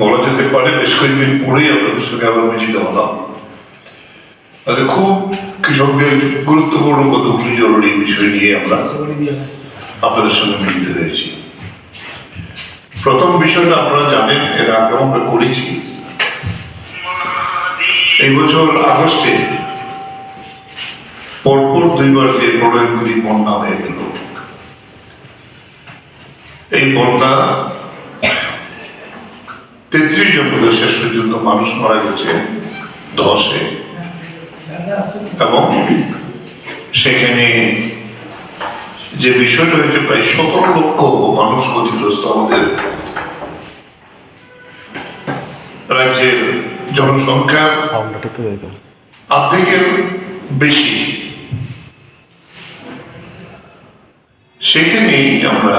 বলা যেতে পারে বেশ কয়েকদিন পরেই আপনাদের সঙ্গে আবার মিলিত হলাম। আচ্ছা খুব কৃষকদের গুরুত্বপূর্ণ কতগুলি জরুরি বিষয় নিয়ে আমরা আপনাদের সঙ্গে মিলিত হয়েছি। প্রথম বিষয়টা আপনারা জানেন, এর আগে আমরা করেছি। এই বছর আগস্টে পরপর দুইবার যে প্রলয়গুলি বন্যা হয়ে গেল, এই বন্যা তেত্রিশ জন হয় শেষ পর্যন্ত মানুষ মারা গেছে ধসে এবং সেখানে যে বিষয়টা হয়েছে, প্রায় সতেরো লক্ষ মানুষ ক্ষতিগ্রস্ত আমাদের রাজ্যের জনসংখ্যার অর্ধেকের বেশি। সেখানেই আমরা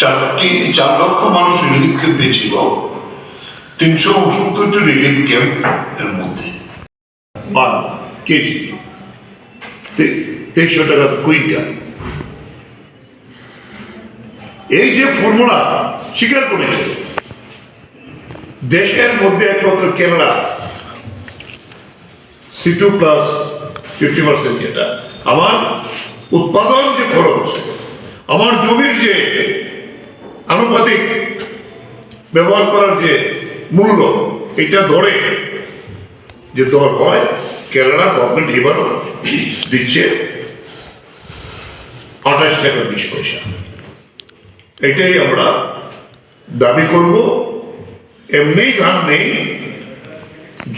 চারটি চার লক্ষ মানুষ রিলিফ ক্যাম্পে ছিল তিনশো উনসত্তরটি রিলিফ ক্যাম্প এর মধ্যে। বা কেজি তেইশশো টাকা কুইন্টাল। এই যে ফর্মুলা স্বীকার করেছে, দেশের মধ্যে একমাত্র Kerala C two plus fifty percent যেটা। আমার উৎপাদন যে খরচ, আমার জমির যে আনুপাতিক ব্যবহার করার যে মূল্য, এটা ধরে যে দর হয়, কেরালা গভর্নমেন্ট এবারও দিচ্ছে আঠাশ টাকা বিশ পয়সা। এটাই আমরা দাবি করব। এমনিই ধান নেই।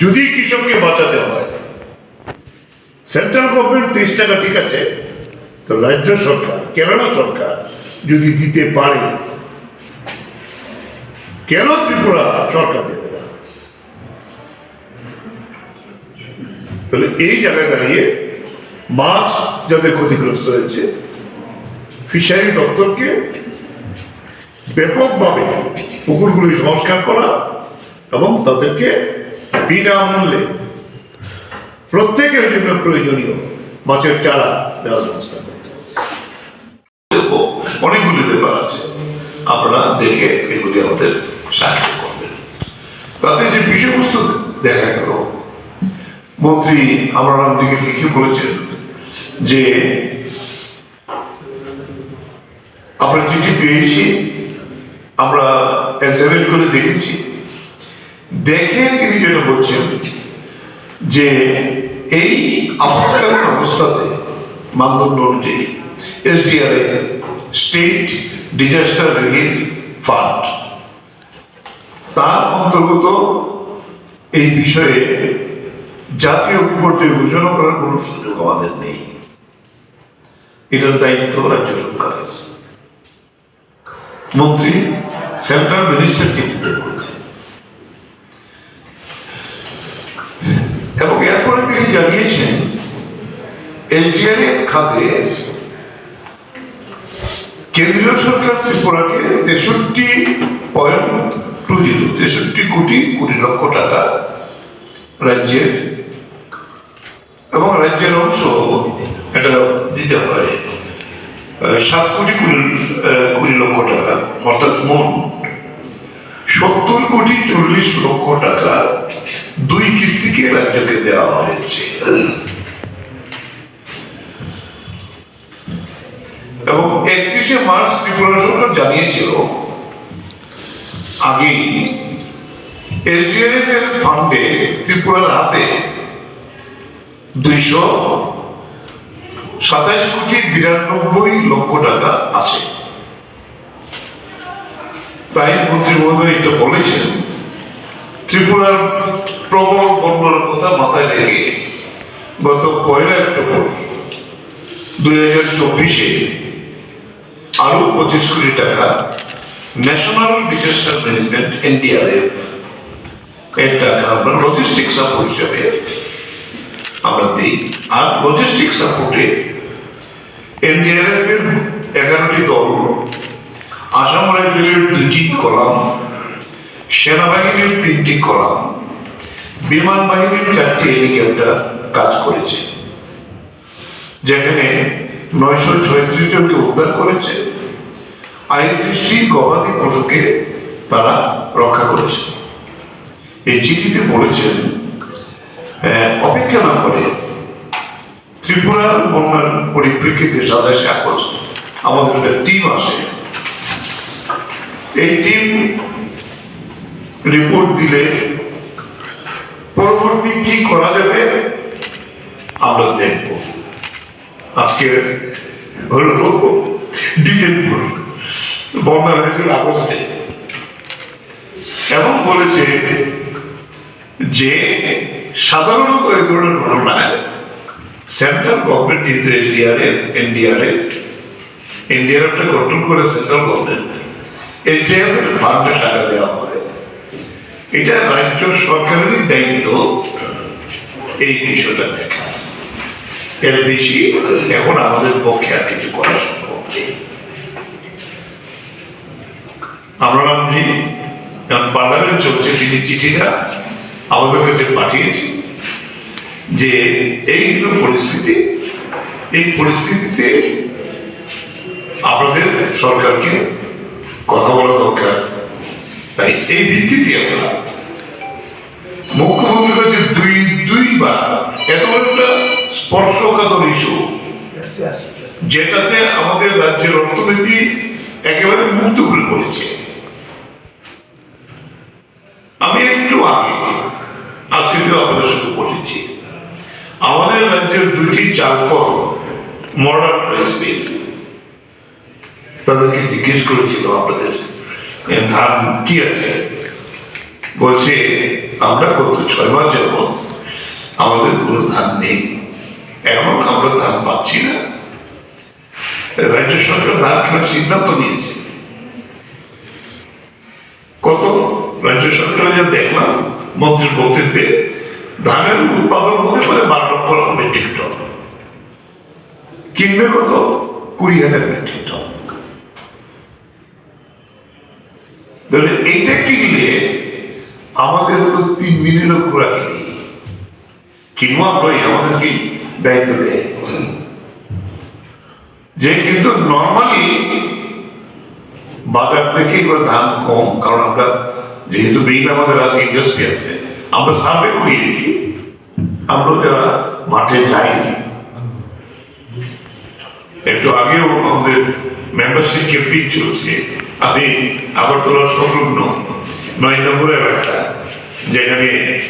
যদি কৃষককে বাঁচাতে হয় সেন্ট্রাল গভর্নমেন্ট তিরিশ টাকা ঠিক আছে, তো রাজ্য সরকার, কেরালা সরকার যদি দিতে পারে কেন ত্রিপুরা সরকার দেবে না? তাহলে এই জায়গায় দাঁড়িয়ে মাছ যাদের ক্ষতিগ্রস্ত হয়েছে, ফিশারি দপ্তরকে ব্যাপকভাবে পুকুরগুলি সংস্কার করা এবং তাদেরকে বিনামূল্যে প্রত্যেকের জন্য প্রয়োজনীয় মাছের চারা দেওয়ার ব্যবস্থা করতে অনেকগুলি ব্যাপার আছে। আপনারা দেখে এগুলি আমাদের তাতে যে বিষয়বস্তু দেখা গেল, মন্ত্রী আমার দিকে লিখে বলেছেন যে, আমরা চিঠি পেয়েছি, আমরা এক্সামিন করে দেখেছি। দেখে তিনি যেটা বলছেন যে, এই আপৎকালীন অবস্থাতে মানদণ্ড অনুযায়ী SDR state disaster relief fund তার অন্তর্গত এই বিষয়ে জাতীয় বিপর্যয় ঘোষণা করার কোনো সুযোগ আমাদের নেই। এটার দায়িত্ব রাজ্য সরকারের। মন্ত্রী, সেন্ট্রাল মিনিস্টার চিঠিতে করেছে এবং এরপরে তিনি জানিয়েছেন এসডিআরএফ খাতে কেন্দ্রীয় সরকার ত্রিপুরাকে তেষট্টি পয়েন্ট টু তেষট্টি কোটি কুড়ি লক্ষ টাকা রাজ্যের এবং রাজ্যের অংশ এটা দিতে হয়। সাত কোটি, কুড়ি লক্ষ টাকা, অর্থাৎ মোট সত্তর কোটি চল্লিশ লক্ষ টাকা দুই কিস্তিকে রাজ্যকে দেওয়া হয়েছে। এবং একত্রিশে মার্চ ত্রিপুরা সরকার জানিয়েছিল আগেই এসডিআরএফ এর ফান্ডে ত্রিপুরার হাতে দুইশো সাতাশ কোটি বিরানব্বই লক্ষ টাকা আছে। তাই মন্ত্রী মহোদয় এটা বলেছেন, ত্রিপুরার প্রবল বন্যার কথা মাথায় রেখে গত পয়লা অক্টোবর দুই হাজার চব্বিশে আরও পঁচিশ কোটি টাকা ন্যাশনাল ডিজাস্টার ম্যানেজমেন্ট এনডিআরএফ এর টাকা আমরা লজিস্টিক সাপোর্ট হিসাবে আমরা দিই আর লজিস্টিক সাপোর্টে এনডিআরএফ এর এগারোটি দল আসাম রাইফেলের দুইটি কলাম সেনাবাহিনীর তিনটি কলাম বিমান বাহিনীর চারটি হেলিকপ্টার কাজ করেছে যেখানে নয়শো ছয়ত্রিশ জনকে উদ্ধার করেছে আইত্রিশটি গবাদি পশুকে তারা রক্ষা করেছে। এই চিঠিতে বলেছেন অপেক্ষা না করে ত্রিপুরার বন্যার পরিপ্রেক্ষিতে সাতাশে আগস্ট আমাদের একটা টিম আসে। এই টিম রিপোর্ট দিলে পরবর্তী কি করা যাবে আমরা দেখব। আজকে হলো ডিসেম্বর। বন্যা হয়েছিল আগস্টে এবং বলেছে যে, সাধারণত এই ধরনের ঘটনায় সেন্ট্রাল গভর্নমেন্ট যেহেতু এসডিআরএফ এনডিআরএফ এনডিআরএফটা কন্ট্রোল করে সেন্ট্রাল গভর্নমেন্ট এসডিআরএফ এর ফান্ডে টাকা দেওয়া হয়। এটা রাজ্য সরকারেরই দায়িত্ব, এই বিষয়টা দেখা। এর বেশি এখন আমাদের পক্ষে আর কিছু করা সম্ভব নেই। আমরা ভাবছি পার্লামেন্ট চলছে তিনি চিঠিটা আমাদের কাছে পাঠিয়েছি, যে এই হলো পরিস্থিতি, এই পরিস্থিতিতে আপনাদের সরকারকে কথা বলা দরকার। তাই এই ভিত্তিতে আমরা মুখ্যমন্ত্রীর কাছে দুই, দুইবার এত একটা স্পর্শকাতর ইস্যু যেটাতে আমাদের রাজ্যের অর্থনীতি একেবারে মুক্ত করে পড়েছে। আমি একটু আগে আজকে তো আপনাদের সাথে বসেছি আমাদের রাজ্যের দুইটি চাকর মডার্ন প্রেস বিল তাদেরকে জিজ্ঞেস করেছিল আপনাদের ধান কি আছে? বলছে, আমরা গত ছয় মাস যাব আমাদের কোনো ধান নেই, এখন আমরা ধান পাচ্ছি না। রাজ্য সরকার ধান কেনার সিদ্ধান্ত নিয়েছে। কত রাজ্য যা দেখলাম, মন্ত্রীর বক্তব্যে ধানের উৎপাদন হতে পারে বারো লক্ষ মেট্রিক টন। কিনবে কত? কুড়ি হাজার মেট্রিক টন। তাহলে এইটা কিনলে আমাদের তো তিন দিনেরও খোরাকি নেই কিনবো আমরাই, আমাদেরকে দায়িত্ব দেয়। যে কিন্তু নর্মালি বাজার থেকে এবার দাম কম, কারণ আমরা যেহেতু বিল আমাদের আছে ইন্ডাস্ট্রি আছে আমরা সার্ভে করিয়েছি। আমরা যারা মাঠে যাই একটু আগেও আমাদের মেম্বারশিপ ক্যাম্পেইন চলছে। আমি আগরতলা সংলগ্ন নয় নম্বর এলাকা, যেখানে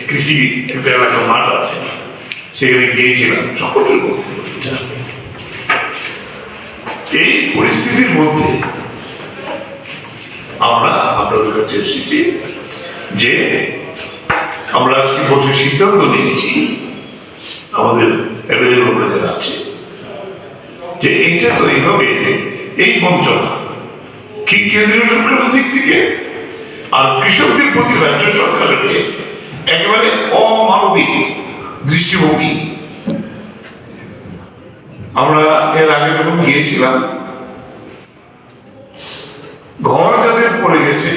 কৃষি একটা এলাকা মাঠ আছে, সেখানে গিয়েছিলাম, সকলের এই পরিস্থিতির মধ্যে কাছে যে আমরা আজকে বসে সিদ্ধান্ত নিয়েছি, আমাদের অ্যাভেলেবল আছে, যে এইটা তো এইভাবে এই বঞ্চনা, কি কেন্দ্রীয় সরকারের দিক থেকে আর কৃষকদের প্রতি রাজ্য সরকারের যে একেবারে অমানবিক দৃষ্টিভঙ্গি। আমরা এর আগে যখন গিয়েছিলাম ঘর যাদের পড়ে গেছে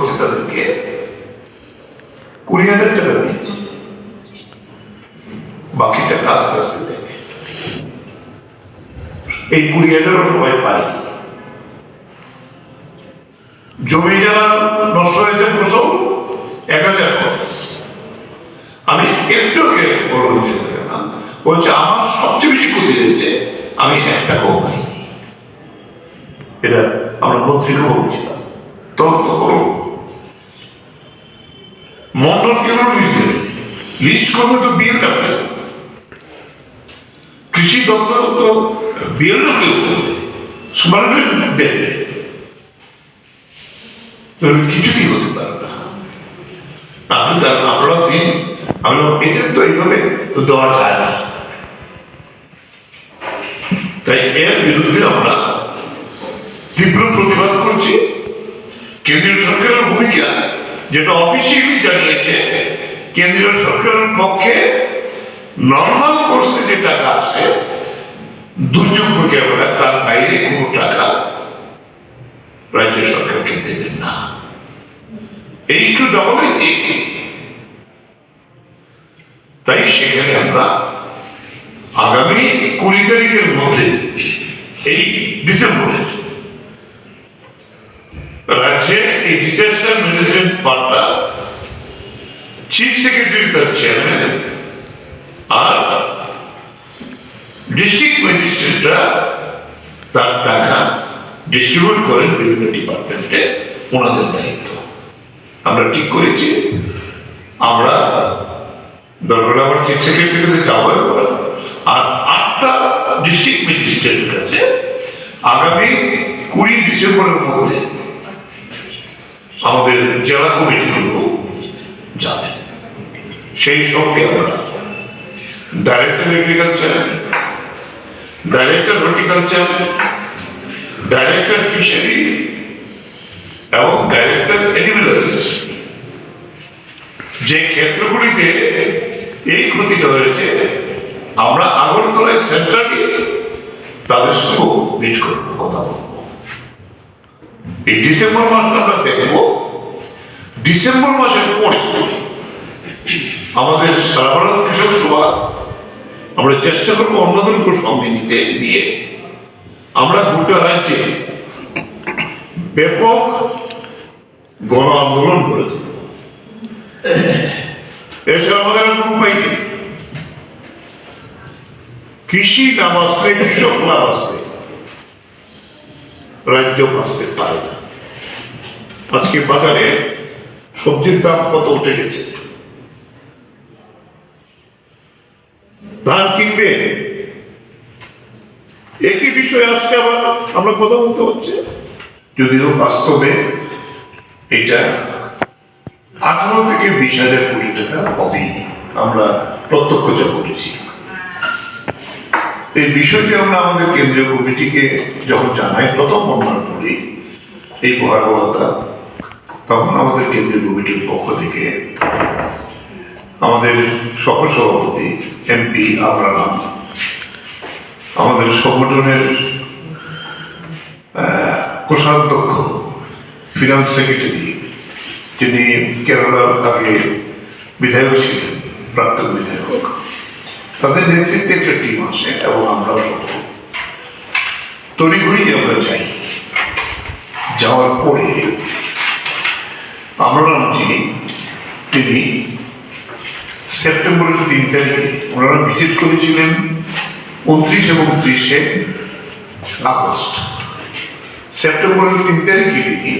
বলছে তাদেরকে। কুড়ি টাকা বাকি টাকা আস্তে আস্তে দেবে। এই কুড়ি হাজারও সবাই পায়নি জমি যারা নষ্ট হয়েছে ফসল, এক হাজার আমি একটু আগে বলছে আমার সবচেয়ে বেশি ক্ষতি হয়েছে, আমি এক টাকাও পাইনি। এটা আমরা পত্রিকা বলছিলাম তদন্ত করো মন্ডল কেন লিস্ট দেবে? লিস্ট করবে তো বিএলডব্লিউ কৃষি দপ্তর তো বিএলডব্লিউ করবে সমানে দেখবে কিছুতেই হতে পারে না। আপনি তার আপনারা দিন আমি বললাম, এটা তো এইভাবে তো দেওয়া যায় না। তাই এর বিরুদ্ধে আমরা তীব্র প্রতিবাদ করছি। কেন্দ্রীয় সরকারের ভূমিকা যেটা অফিসিয়ালি জানিয়েছে কেন্দ্রীয় সরকারের পক্ষে নর্মাল কোর্সে যে টাকা আছে, দুর্যোগ মোকাবেলা, তার বাইরে কোনো টাকা রাজ্য সরকারকে দেবেন না। এই একটু ডবল তাই সেখানে আমরা আগামী কুড়ি তারিখের মধ্যে, এই ডিসেম্বরের রাজ্যে এই ডিজাস্টার ম্যানেজমেন্ট ফান্ড তার চেয়ারম্যান আর ডিস্ট্রিক্ট ম্যাজিস্ট্রেটরা তার টাকা ডিস্ট্রিবিউট করেন বিভিন্ন ডিপার্টমেন্টে ওনাদের দায়িত্ব। আমরা ঠিক করেছি। আমরা দরকার আমার চিফ সেক্রেটারির কাছে যাব একবার। আর আটটা ডিস্ট্রিক্ট ম্যাজিস্ট্রেটের কাছে আগামী কুড়ি ডিসেম্বরের মধ্যে আমাদের জেলা কমিটিগুলো যাবে। সেই সঙ্গে আমরা director agriculture director horticulture director fishery এবং ডাইরেক্টর অ্যানিমেল যে ক্ষেত্রগুলিতে এই ক্ষতিটা হয়েছে, আমরা আগরতলায় সেন্টারটি তাদের সঙ্গে মিট করব, কথা বলব। এই ডিসেম্বর মাসটা আমরা দেখব। ডিসেম্বর মাসের পরে আমাদের সারা ভারত কৃষক সভা, আমরা চেষ্টা করব অন্যদেরকে সঙ্গে নিতে নিয়ে। আমরা গোটা রাজ্যে ব্যাপক গণ আন্দোলন করে তুলব। এছাড়া আমাদের কোনো উপায় নেই। কৃষি না বাঁচলে কৃষক না বাঁচলে রাজ্য বাঁচতে পারে না। আজকে বাজারে সবজির দাম কত উঠে গেছে? ধান কিনবে? একই বিষয় আসছে আবার, আমরা কথা বলতে হচ্ছে। যদিও বাস্তবে এটা আঠারো থেকে বিশ হাজার কোটি টাকা হবেই। আমরা প্রত্যক্ষ যা করেছি এই বিষয়টি আমরা আমাদের কেন্দ্রীয় কমিটিকে যখন জানাই, প্রথম বন্যার পরে এই ভয়াবহতা, তখন আমাদের কেন্দ্রীয় কমিটির পক্ষ থেকে আমাদের সহসভাপতি এমপি আবরাম আমাদের সংগঠনের কোষাধ্যক্ষ, ফিনান্স সেক্রেটারি যিনি কেরালার আগে বিধায়ক ছিলেন, প্রাক্তন বিধায়ক। তাদের নেতৃত্বে একটা টিম আসে এবং আমরাও সহ তড়িঘড়ি আমরা যাই। যাওয়ার পরে আমরামজি তিনি। সেপ্টেম্বরের তিন তারিখে ওনারা ভিজিট করেছিলেন উনত্রিশ এবং ত্রিশে আগস্ট। সেপ্টেম্বরের তিন তারিখে তিনি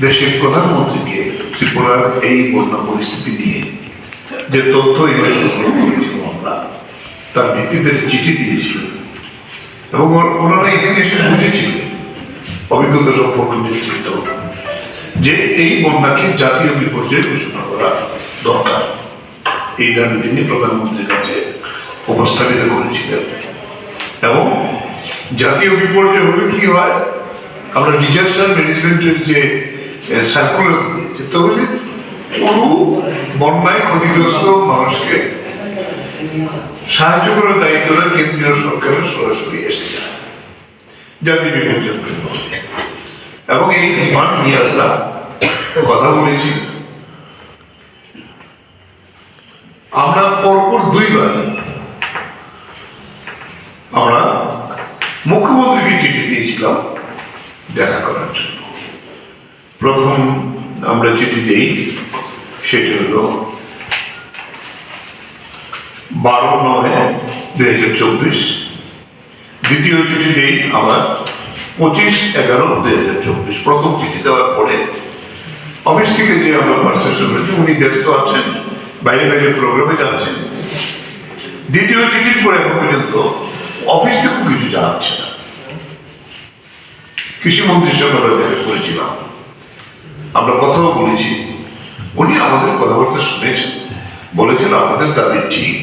দেশের প্রধানমন্ত্রীকে ত্রিপুরার এই বন্যা পরিস্থিতি নিয়ে যে তথ্য এগুলো সংগ্রহ করেছিলাম আমরা তার ভিত্তিতে চিঠি দিয়েছিলেন এবং ওনারা এখানে এসে বুঝেছিলেন অভিজ্ঞতা সম্পর্ক নেতৃত্ব যে এই বন্যাকে জাতীয় বিপর্যয় ঘোষণা করা দরকার। এই দাবি তিনি প্রধানমন্ত্রীর কাছে উপস্থাপিত করেছিলেন। এবং জাতীয় বিপর্যয় হলে কি হয়? আমরা ডিজাস্টার ম্যানেজমেন্টের যে সার্কুলার দিয়েছে তাহলে কোনো বন্যায় ক্ষতিগ্রস্ত মানুষকে সাহায্য করার দায়িত্বটা কেন্দ্রীয় সরকারের সরাসরি এসে যায়। বিপর্যয় এবং এই ডিমান্ড নিয়ে আমরা কথা বলেছি। আমরা পরপর দুইবার আমরা মুখ্যমন্ত্রীকে চিঠি দিয়েছিলাম দেখা করার জন্য। প্রথম আমরা চিঠি দিই, সেটি হলো বারো নয় দুই হাজার চব্বিশ। দ্বিতীয় চিঠি দিই আবার পঁচিশ এগারো দুই হাজার চব্বিশ। প্রথম চিঠি দেওয়ার পরে অফিস থেকে যে আমরা পারসেপশন হয়েছে উনি ব্যস্ত আছেন, বাইরে বাইরে প্রোগ্রামে যাচ্ছেন। দ্বিতীয় চিঠির পরে এখন পর্যন্ত অফিস থেকেও কিছু জানাচ্ছে না। কৃষিমন্ত্রীর সঙ্গে আমরা দেখা করেছিলাম আমরা কথাও বলেছি। উনি আমাদের কথাবার্তা শুনেছেন, বলেছেন আপনাদের দাবি ঠিক।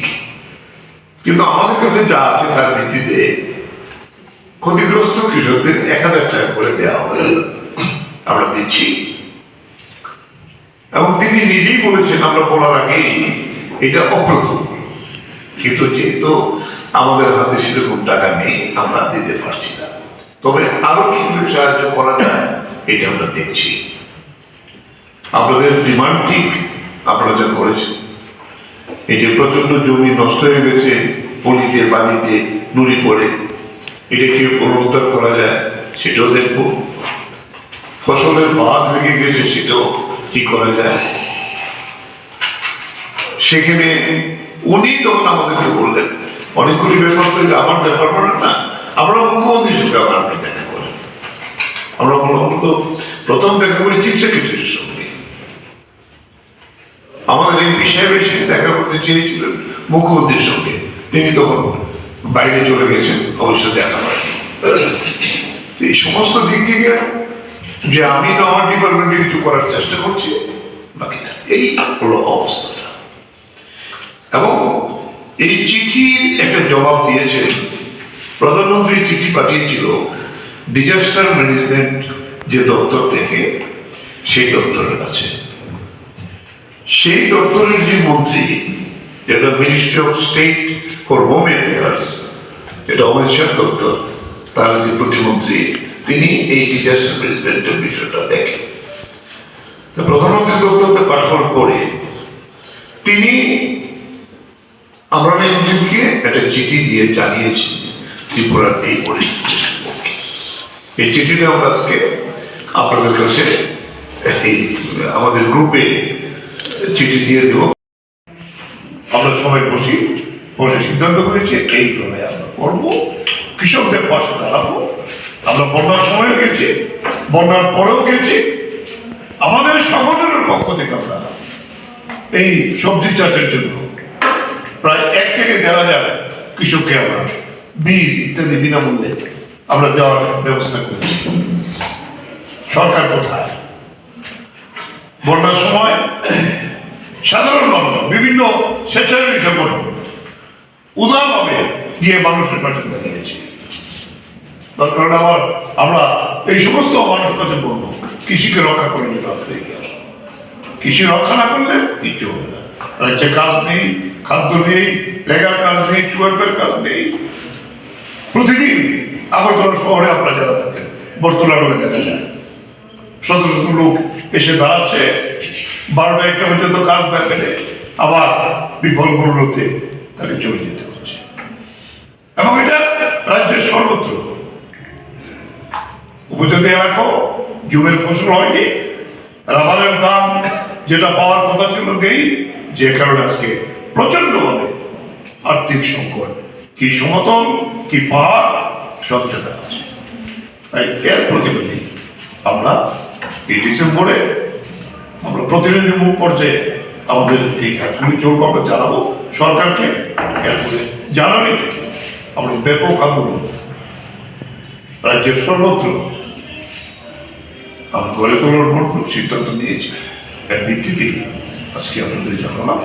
কিন্তু আমাদের কাছে যা আছে তার ভিত্তিতে ক্ষতিগ্রস্ত কৃষকদের এক হাজার টাকা করে দেওয়া হবে। আমরা দিচ্ছি। এবং তিনি নিজেই বলেছেন, আমরা বলার আগেই এটা অপ্রতুল। কিন্তু যেহেতু আমাদের হাতে সেরকম টাকা নেই, আমরা দিতে পারছি না। তবে আরও কীভাবে সাহায্য করা যায়, এটা আমরা দেখছি। আপনাদের ডিমান্ড ঠিক, আপনারা যা করেছেন। এই যে প্রচণ্ড জমি নষ্ট হয়ে গেছে পলিতে, পানিতে, নুড়ি পড়ে এটা কি পুনরুদ্ধার করা যায়? সেটাও দেখব। ফসলের বাদ ভেঙে গেছে সেটাও কি করা যায়? সেখানে উনি তখন আমাদেরকে বললেন, অনেকগুলি ব্যাপার তো আমার ব্যাপার বলে না, আমরা মুখ্যমন্ত্রীর সঙ্গে আবার আপনি দেখা করেন। আমরা বললাম তো প্রথম দেখা করি চিফ সেক্রেটারির সঙ্গে। আমাদের এই বিষয়ে বেশি দেখা করতে চেয়েছিলেন মুখ্যমন্ত্রীর সঙ্গে। তিনি তখন বাইরে চলে গেছেন অবশ্য দেখা তো এই সমস্ত দিক থেকে যে আমি তো আমার ডিপার্টমেন্টে কিছু করার চেষ্টা করছি, বাকি না, এই হলো অবস্থাটা। এবং এই চিঠির একটা জবাব দিয়েছে, প্রধানমন্ত্রী চিঠি পাঠিয়েছিল ডিজাস্টার ম্যানেজমেন্ট যে দপ্তর থেকে, সেই দপ্তরের কাছে। সেই দপ্তরের যে মন্ত্রী যেটা ministry of state for home affairs এটা অমিত শাহ দপ্তর তার যে প্রতিমন্ত্রী, তিনি এই ডিজাস্টার ম্যানেজমেন্টের বিষয়টা দেখেন প্রধানমন্ত্রী দপ্তরতে পাঠানোর পরে তিনি আমরা ইঞ্জিনকে একটা চিঠি দিয়ে জানিয়েছি ত্রিপুরার এই পরিস্থিতি সম্পর্কে এই চিঠিটা আমরা আজকে আপনাদের কাছে, এই, আমাদের গ্রুপে চিঠি দিয়ে দেব। আমরা সবাই বসি, বসে সিদ্ধান্ত করেছি, এই লড়াই আমরা করব। কৃষকদের পাশে দাঁড়াবো। আমরা বন্যার সময় গেছি, বন্যার পরেও গেছি। আমাদের সংগঠনের পক্ষ থেকে আমরা এই সবজি চাষের জন্য প্রায় এক থেকে দেড় হাজার কৃষককে আমরা বীজ ইত্যাদি বিনামূল্যে আমরা দেওয়ার ব্যবস্থা করেছি। সরকার কোথায়? বন্যার সময় সাধারণ মানুষ, বিভিন্ন স্বেচ্ছাসেবী সংগঠন উদারভাবে গিয়ে মানুষের পাশে দাঁড়িয়েছে। দরকার হলে আমার আমরা এই সমস্ত মানুষের কাছে বলব, কৃষিকে রক্ষা করে নিতে হবে এগিয়ে আসুন। কৃষি রক্ষা না করলে কিচ্ছু হবে না। রাজ্যে কাজ নেই, খাদ্য নেই লেগার কাজ নেই টুয়েলভের কাজ নেই। প্রতিদিন আগরতলা শহরে আপনারা যারা থাকেন বর্তলা রোগে দেখা যায়। শত শত লোক এসে দাঁড়াচ্ছে বারোটা একটা পর্যন্ত কাজ পেলে আবার বিফল মূল্যতে তাকে চলে যেতে হচ্ছে। এবং এটা রাজ্যের সর্বত্র। উপজাতি এলাকাও জমির ফসল হয়নি, রাবারের দাম যেটা পাওয়ার কথা ছিল নেই, যে কারণে আজকে প্রচন্ডভাবে আর্থিক সংকট। কি সমতল, কি পাহাড়, সব জায়গায় আছে তাই এর প্রতিবাদী আমরা এই ডিসেম্বরে আমরা প্রতিনিধি পর্যায়ে আমাদের এই কাজগুলি চোখ আমরা জানাব সরকারকে এরপরে জানুয়ারি থেকে আমরা ব্যাপক আন্দোলন রাজ্যের সর্বত্র আমরা গড়ে তোলার সিদ্ধান্ত নিয়েছি। এর ভিত্তিতেই আজকে আপনাদের জানালাম।